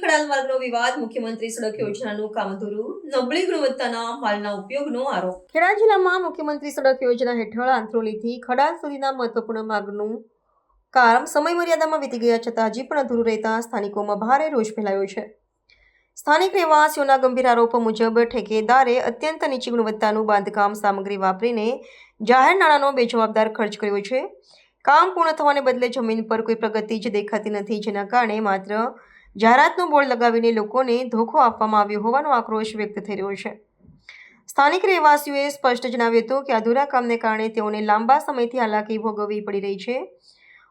ખડાલ માર્ગનો વિવાદ મુખ્યમંત્રી સડક યોજનાનું કામ નબળી ગુણવત્તાના માલના ઉપયોગનો આરોપ. ખેડા જિલ્લામાં મુખ્યમંત્રી સડક યોજના હેઠળ આંત્રોલીથી ખડાલ સુધીના મહત્વપૂર્ણ માર્ગનું કામ સમય મર્યાદામાં વીતી ગયા છતાં હજી પણ અધૂરું રહેતા સ્થાનિકોમાં ભારે રોષ ફેલાયો છે. સ્થાનિક રહેવાસીઓના ગંભીર આરોપો મુજબ ઠેકેદારે અત્યંત નીચી ગુણવત્તાનું બાંધકામ સામગ્રી વાપરીને જાહેર નાણાંનો બેજવાબદાર ખર્ચ કર્યો છે. કામ પૂર્ણ થવાને બદલે જમીન પર કોઈ પ્રગતિ જ દેખાતી નથી, જેના કારણે માત્ર જાહેરાતનો બોર્ડ લગાવીને લોકોને ધોખો આપવામાં આવ્યો હોવાનો આક્રોશ વ્યક્ત થઈ રહ્યો છે. સ્થાનિક રહેવાસીઓએ સ્પષ્ટ જણાવ્યું હતું કે અધૂરા કામને કારણે તેઓને લાંબા સમયથી હાલાકી ભોગવવી પડી રહી છે.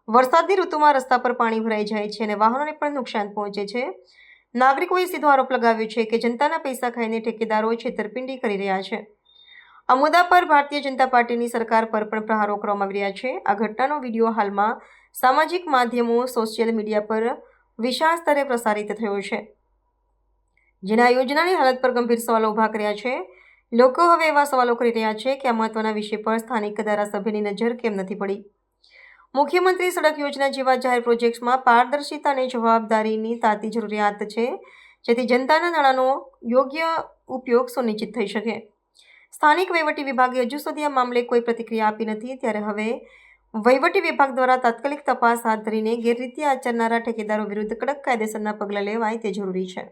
વરસાદની ઋતુમાં રસ્તા પર પાણી ભરાઈ જાય છે અને વાહનોને પણ નુકસાન પહોંચે છે. નાગરિકોએ સીધો આરોપ લગાવ્યો છે કે જનતાના પૈસા ખાઈને ઠેકેદારો છેતરપિંડી કરી રહ્યા છે. આ મુદ્દા પર ભારતીય જનતા પાર્ટીની સરકાર પર પણ પ્રહારો કરવામાં આવી રહ્યા છે. આ ઘટનાનો વીડિયો હાલમાં સામાજિક માધ્યમો, સોશિયલ મીડિયા પર વિશાળ સ્તરે પ્રસારિત થયો છે. જેના યોજનાની હાલત પર ગંભીર સવાલો ઊભા કર્યા છે. લોકો હવે એવા સવાલો કરી રહ્યા છે કે આ મહત્વના વિષય પર સ્થાનિક ધારાસભ્યની નજર કેમ નથી પડી? મુખ્યમંત્રી સડક યોજના જેવા જાહેર પ્રોજેક્ટ્સમાં પારદર્શિતા અને જવાબદારીની તાતી જરૂરિયાત છે, જેથી જનતાના નાણાંનો યોગ્ય ઉપયોગ સુનિશ્ચિત થઈ શકે. સ્થાનિક વહીવટી વિભાગે હજુ સુધી આ મામલે કોઈ પ્રતિક્રિયા આપી નથી. ત્યારે હવે વહીવટી વિભાગ દ્વારા તાત્કાલિક તપાસ હાથ ધરીને ગેરરીતિ આચરનારા ઠેકેદારો વિરુદ્ધ કડક કાયદેસરના પગલાં લેવાય તે જરૂરી છે.